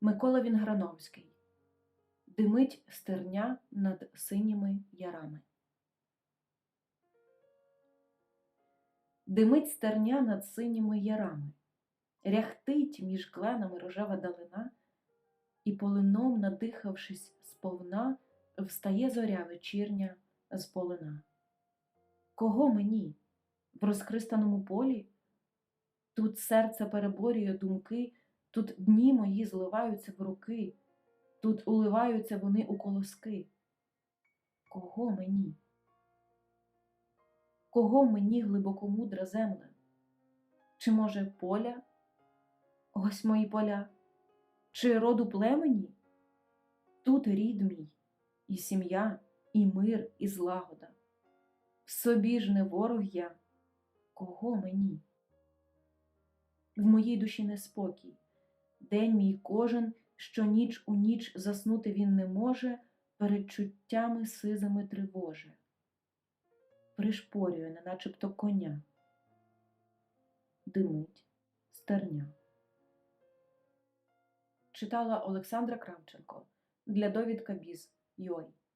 Микола Вінграновський Димить стерня над синіми ярами. Димить стерня над синіми ярами, ряхтить між кленами рожева далина, і полином, надихавшись сповна, встає зоря вечірня з полина. Кого мені? В розхристаному полі? Тут серце переборює думки, тут дні мої зливаються в руки, тут уливаються вони у колоски. Кого мені? Кого мені глибокомудра земле? Чи, може, поля? Ось мої поля, чи роду племені? Тут рід мій, і сім'я, і мир, і злагода. В собі ж не ворог я, кого мені? В моїй душі неспокій, день мій кожен, що ніч у ніч заснути він не може, перед чуттями сизими тривоже. Пришпорює, неначебто коня, димить стерня. Читала Олександра Кравченко для довідка Біз Йой.